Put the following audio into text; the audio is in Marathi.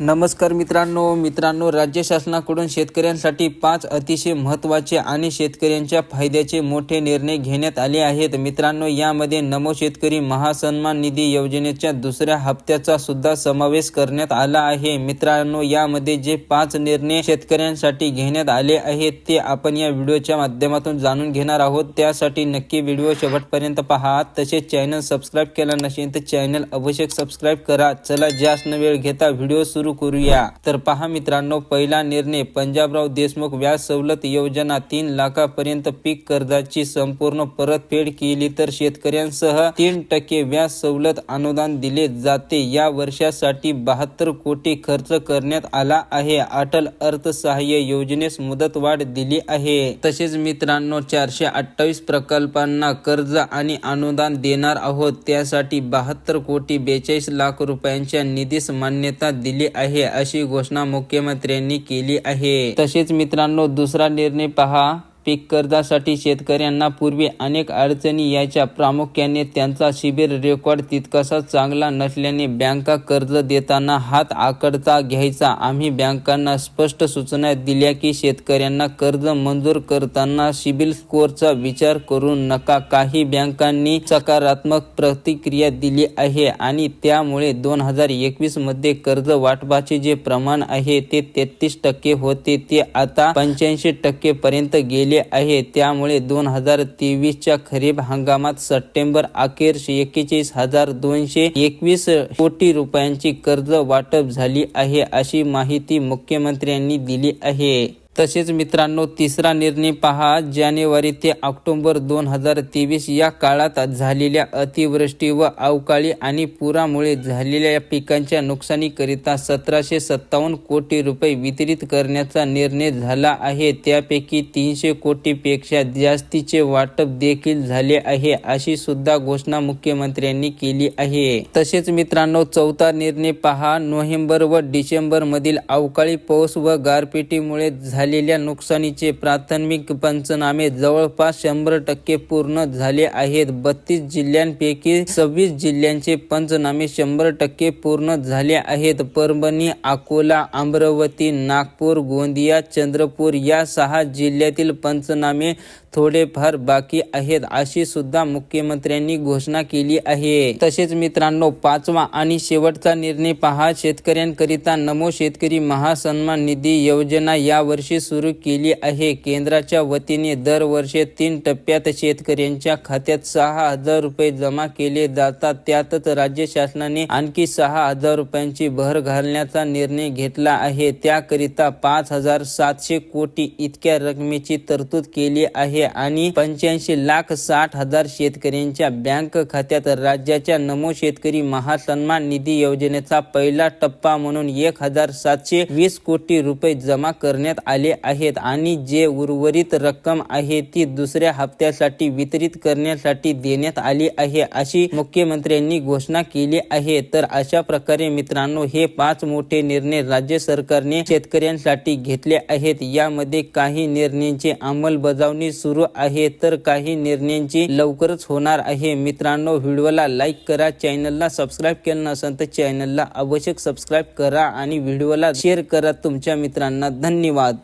नमस्कार मित्रांनो मित्रांनो राज्य शासनाकडून शेतकऱ्यांसाठी पाच अतिशय महत्त्वाचे आणि शेतकऱ्यांच्या फायद्याचे मोठे निर्णय घेण्यात आले आहेत. मित्रांनो यामध्ये नमो शेतकरी महासन्मान निधी योजनेच्या दुसऱ्या हप्त्याचा सुद्धा समावेश करण्यात आला आहे. मित्रांनो यामध्ये जे पाच निर्णय शेतकऱ्यांसाठी घेण्यात आले आहेत ते आपण या व्हिडिओच्या माध्यमातून जाणून घेणार आहोत. त्यासाठी नक्की व्हिडिओ शेवटपर्यंत पहा. तसेच चॅनल सबस्क्राईब केला नसेल तर चॅनल अवश्य सबस्क्राईब करा. चला जास्त न वेळ घेता व्हिडिओ सुरू करूया. तर पहा मित्रांनो पहिला निर्णय पंजाबराव देशमुख व्याज सवलत योजना तीन लाखापर्यंत पीक कर्जाची संपूर्ण परतफेड केली तर शेतकऱ्यांसह तीन टक्के व्याज सवलत अनुदान दिले जाते. या वर्षासाठी बहात्तर कोटी खर्च करण्यात आला आहे. अटल अर्थसहाय्य योजनेस मुदतवाढ दिली आहे. तसेच मित्रांनो चारशे अठ्ठावीस प्रकल्पांना कर्ज आणि अनुदान देणार आहोत. त्यासाठी बहात्तर कोटी बेचाळीस लाख रुपयांच्या निधीस मान्यता दिली आहे अशी घोषणा मुख्यमंत्र्यांनी केली आहे. तसेच मित्रांनो दुसरा निर्णय पहा. पीक कर्जासाठी शेतकऱ्यांना पूर्वी अनेक अडचणी यायच्या. प्रामुख्याने त्यांचा शिबिर रेकॉर्ड तितकासा चांगला नसल्याने बँका कर्ज देताना हात आकडता घ्यायचा. आम्ही बँकांना स्पष्ट सूचना दिल्या की शेतकऱ्यांना कर्ज मंजूर करताना सिबिल स्कोअरचा विचार करू नका. काही बँकांनी सकारात्मक प्रतिक्रिया दिली आहे आणि त्यामुळे दोन हजार एकवीसमध्ये कर्ज वाटपाचे जे प्रमाण आहे ते तेहतीस टक्के होते. ते आता पंच्याऐंशी टक्के पर्यंत दिले आहे. त्यामुळे दोन हजार तेवीसच्या खरीप हंगामात सप्टेंबर अखेर एक्केचाळीस हजार दोनशे एकवीस कोटी रुपयांची कर्ज वाटप झाली आहे अशी माहिती मुख्यमंत्र्यांनी दिली आहे. तसेच मित्रांनो तिसरा निर्णय पहा जानेवारी ते ऑक्टोबर दोन हजार तेवीस या काळात झालेल्या अतिवृष्टी व अवकाळी आणि पुरामुळे झालेल्या पिकांच्या नुकसानीकरिता सतराशे सत्तावन्न कोटी रुपये वितरित करण्याचा निर्णय झाला आहे. त्यापैकी तीनशे कोटीपेक्षा जास्तीचे वाटप देखील झाले आहे अशी सुद्धा घोषणा मुख्यमंत्र्यांनी केली आहे. तसेच मित्रांनो चौथा निर्णय पहा नोव्हेंबर व डिसेंबर मधील अवकाळी पाऊस व गारपिटीमुळे झालेल्या नुकसानीचे प्राथमिक पंचनामे जवळपास शंभर टक्के पूर्ण झाले आहेत. बत्तीस जिल्ह्यांपैकी सव्वीस जिल्ह्यांचे पंचनामे शंभर टक्के पूर्ण झाले आहेत. परभणी अकोला अमरावती नागपूर गोंदिया चंद्रपूर या सहा जिल्ह्यातील पंचनामे थोडेफार बाकी आहेत अशी सुद्धा मुख्यमंत्र्यांनी घोषणा केली आहे. तसेच मित्रांनो पाचवा आणि शेवटचा निर्णय पहा. शेतकऱ्यांकरिता नमो शेतकरी महासन्मान निधी योजना यावर्षी सुरू केली आहे. केंद्राच्या वतीने दरवर्षी तीन टप्प्यात शेतकऱ्यांच्या खात्यात सहा हजार रुपये जमा केले जातात. त्यातच राज्य शासनाने आणखी सहा हजार रुपयांची भर घालण्याचा निर्णय घेतला आहे. त्याकरिता पाच हजार सातशे कोटी इतक्या रकमेची तरतूद केली आहे आणि पंच्याऐंशी लाख साठ हजार शेतकऱ्यांच्या बँक खात्यात राज्याच्या नमो शेतकरी महासन्मान निधी योजनेचा पहिला टप्पा म्हणून एक हजार सातशे वीस कोटी रुपये जमा करण्यात आले आहेत आणि जे उर्वरित रक्कम आहे ती दुसऱ्या हप्त्यासाठी वितरित करण्यासाठी देण्यात आली आहे अशी मुख्यमंत्र्यांनी घोषणा केली आहे. तर अशा प्रकारे मित्रांनो हे पाच मोठे निर्णय राज्य सरकारने शेतकऱ्यांसाठी घेतले आहेत. यामध्ये काही निर्णयांची अंमलबजावणी सुरू आहे तर काही निर्णयांची लवकरच होणार आहे. मित्रांनो व्हिडिओला लाईक करा चॅनलला सबस्क्राईब केलं नसेल तर चॅनलला आवश्यक सबस्क्राईब करा आणि व्हिडिओला शेअर करा. तुमच्या मित्रांना धन्यवाद.